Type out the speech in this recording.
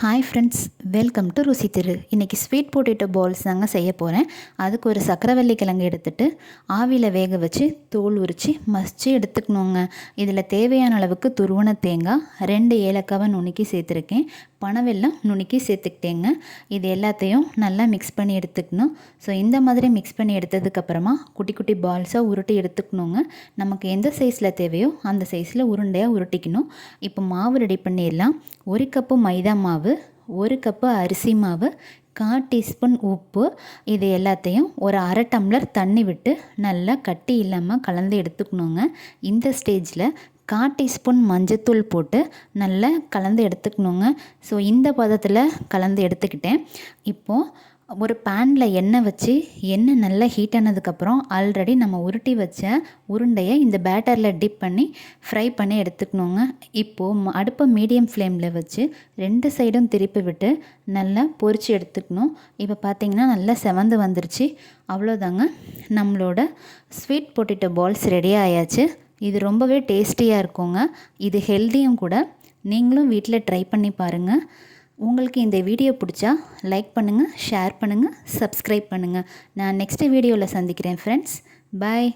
Hi friends welcome to ருசி திரு இன்றைக்கி sweet potato balls தாங்க செய்ய போகிறேன் அதுக்கு ஒரு சக்கரவள்ளி கிழங்கு எடுத்துட்டு ஆவியில் வேக வச்சு தோல் உரித்து மசித்து எடுத்துக்கணுங்க. இதில் தேவையான அளவுக்கு துருவன தேங்காய் ரெண்டு ஏலக்காவை நுணுக்கி சேர்த்துருக்கேன். பனவெல்லாம் நுணுக்கி சேர்த்துக்கிட்டேங்க. இது எல்லாத்தையும் நல்லா மிக்ஸ் பண்ணி எடுத்துக்கணும். ஸோ இந்த மாதிரி மிக்ஸ் பண்ணி எடுத்ததுக்கப்புறமா குட்டி குட்டி பால்ஸாக உருட்டி எடுத்துக்கணுங்க. நமக்கு எந்த சைஸில் தேவையோ அந்த சைஸில் உருண்டையாக உருட்டிக்கணும். இப்போ மாவு ரெடி பண்ணிடலாம். ஒரு கப்பு மைதா மாவு ஒரு கப்பு அரிசி மாவு கால் டீஸ்பூன் உப்பு இது எல்லாத்தையும் ஒரு அரை டம்ளர் தண்ணி விட்டு நல்லா கட்டி இல்லாமல் கலந்து எடுத்துக்கணுங்க. இந்த ஸ்டேஜில் கால் டீஸ்பூன் மஞ்சத்தூள் போட்டு நல்லா கலந்து எடுத்துக்கணுங்க. ஸோ இந்த பதத்தில் கலந்து எடுத்துக்கிட்டேன். இப்போது ஒரு பேனில் எண்ணெய் வச்சு எண்ணெய் நல்லா ஹீட் ஆனதுக்கப்புறம் ஆல்ரெடி நம்ம உருட்டி வச்ச உருண்டையை இந்த பேட்டரில் டிப் பண்ணி ஃப்ரை பண்ணி எடுத்துக்கணுங்க. இப்போது அடுப்பை மீடியம் ஃப்ளேமில் வச்சு ரெண்டு சைடும் திருப்பி விட்டு நல்லா பொரித்து எடுத்துக்கணும். இப்போ பார்த்திங்கன்னா நல்லா செவந்து வந்துருச்சு. அவ்வளோதாங்க நம்மளோட ஸ்வீட் பொட்டேட்டோ பால்ஸ் ரெடி ஆயாச்சு. இது ரொம்பவே டேஸ்டியாக இருக்குங்க. இது ஹெல்த்தியும் கூட. நீங்களும் வீட்டில் ட்ரை பண்ணி பாருங்கள் உங்களுக்கு இந்த வீடியோ பிடிச்சா லைக் பண்ணுங்கள் ஷேர் பண்ணுங்கள் சப்ஸ்கிரைப் பண்ணுங்கள் நான் நெக்ஸ்ட் வீடியோவில் சந்திக்கிறேன் ஃப்ரெண்ட்ஸ் பாய்